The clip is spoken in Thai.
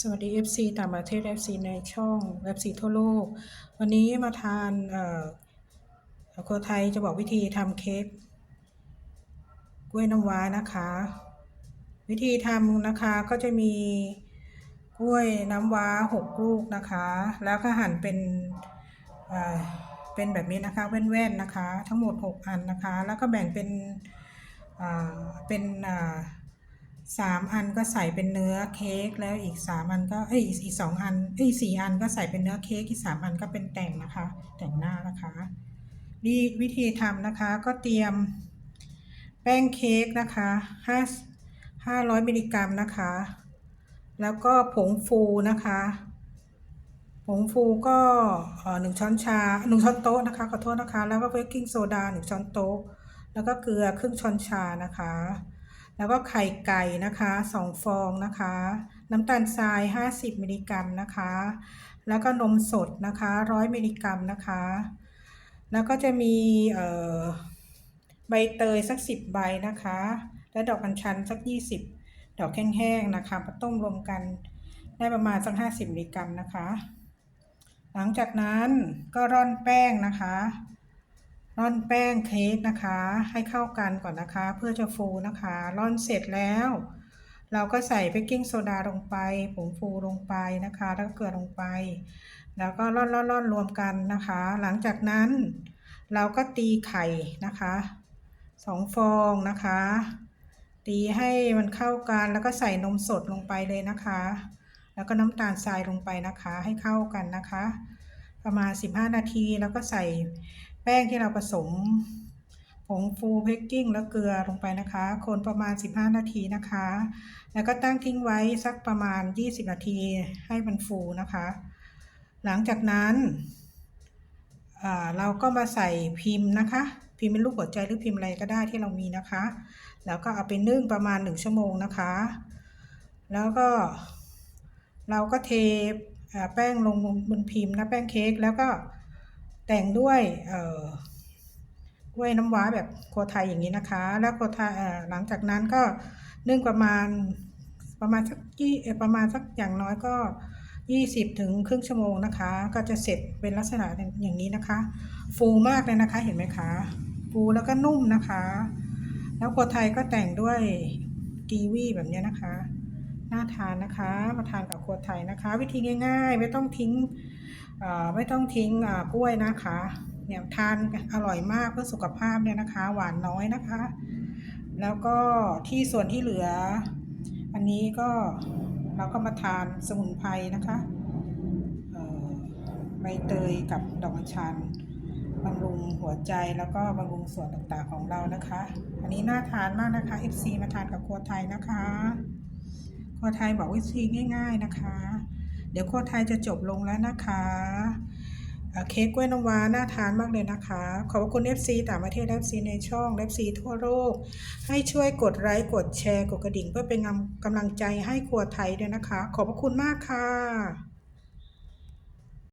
สวัสดี FC ต่างประเทศ FC ในช่อง FC ทั่วโลก วันนี้มาทานอ่อโครัวไทยจะบอกวิธีทำเค้กกล้วยน้ำว้านะคะ วิธีทำนะคะก็จะมีกล้วยน้ำว้าหกลูกนะคะ แล้วก็หั่นเป็นเเป็นแบบนี้นะคะแว่นๆนะคะ ทั้งหมด 6 อันนะคะ แล้วก็แบ่งเป็นเป็น สามอันก็ใส่เป็นเนื้อเค้กแล้วอีกสามอันก็เอ้ยอีกสองอันเอ้ยสี่อันก็ใส่เป็นเนื้อเค้กอีกสามอันก็เป็นแต่งนะคะ แต่งหน้านะคะวิวิธีทำนะคะก็เตรียมแป้งเค้กนะคะห้าห้าร้อยมิลลิกรัมนะคะ แล้วก็ผงฟูนะคะ ผงฟูก็หนึ่งช้อนชาหนึ่งช้อนโต๊ะนะคะขอโทษนะคะ แล้วก็เบกกิ้งโซดาหนึ่งช้อนโต๊ะ แล้วก็เกลือครึ่งช้อนชานะคะ แล้วก็ไข่ไก่นะคะสองฟองนะคะ น้ำตาลทราย 50 มิลลิกรัมนะคะ แล้วก็นมสดนะคะ 100 มิลลิกรัมนะคะ แล้วก็จะมีใบเตยสัก 10 ใบนะคะ และดอกอัญชันสัก 20 ดอกแห้งๆนะคะมาต้มรวมกันได้ประมาณสัก 50 มิลลิกรัมนะคะ หลังจากนั้นก็ร่อนแป้งนะคะ ร่อนแป้งเค้กนะคะ ให้เข้ากันก่อนนะคะ เพื่อจะฟูนะคะ ร่อนเสร็จแล้ว เราก็ใส่เบกกิ้งโซดาลงไปผงฟูลงไปนะคะ แล้วก็เกลือลงไป แล้วก็ร่อนร่อนร่อนรวมกันนะคะ หลังจากนั้น เราก็ตีไข่นะคะสองฟองนะคะ ตีให้มันเข้ากันแล้วก็ใส่นมสดลงไปเลยนะคะ แล้วก็น้ำตาลทรายลงไปนะคะ ให้เข้ากันนะคะ ประมาณ 15 นาทีแล้วก็ใส่ แป้งที่เราผสมผงฟูเบกกิ้งแล้วเกลือลงไปนะคะ คนประมาณ 15 นาทีนะคะ แล้วก็ตั้งทิ้งไว้สักประมาณ 20 นาทีให้มันฟูนะคะ หลังจากนั้นเราก็มาใส่พิมพ์นะคะ พิมพ์เป็นรูปหัวใจหรือพิมพ์อะไรก็ได้ที่เรามีนะคะ แล้วก็เอาไปนึ่งประมาณ 1 ชั่วโมงนะคะ แล้วก็เราก็เทแป้งลงบนพิมพ์นะแป้งเค้กแล้วก็ แต่งด้วยเอ่อกล้วยน้ำว้าแบบโครัวไทยอย่างนี้นะคะ แล้วโครัวไทยหลังจากนั้นก็นึ่งประมาณประมาณสักยี่ประมาณสักอย่างน้อยก็ 20ถึงครึ่งชั่วโมงนะคะ ก็จะเสร็จเป็นลักษณะอย่างนี้นะคะ ฟูมากเลยนะคะเห็นไหมคะ ฟูแล้วก็นุ่มนะคะ แล้วโครัวไทยก็แต่งด้วยกีวีแบบนี้นะคะ น่าทานนะคะ มาทานกับครัวไทยนะคะ วิธีง่าย ๆ ไม่ต้องทิ้งไม่ต้องทิ้งกล้วยนะคะเนี่ยทานอร่อยมากเพื่อสุขภาพเนี่ยนะคะ หวานน้อยนะคะ แล้วก็ที่ส่วนที่เหลือ อันนี้ก็เราก็มาทานสมุนไพรนะคะใบเตยกับดอกอัญชันบำรุงหัวใจแล้วก็บำรุงส่วนต่างๆของเรานะคะ อันนี้น่าทานมากนะคะ FC มาทานกับครัวไทยนะคะ ครัวไทยบอกวิธีง่าย ๆนะคะ เดี๋ยวครัวไทยจะจบลงแล้วนะคะเค้กกล้วยน้ำว้าน่าทานมากเลยนะคะ ขอบพระคุณ FC ต่างประเทศ FC ในช่อง FC ทั่วโลก ให้ช่วยกดไลค์กดแชร์กดกระดิ่ง เพื่อเป็นกำลังใจให้ครัวไทยด้วยนะคะ ขอบพระคุณมากค่ะ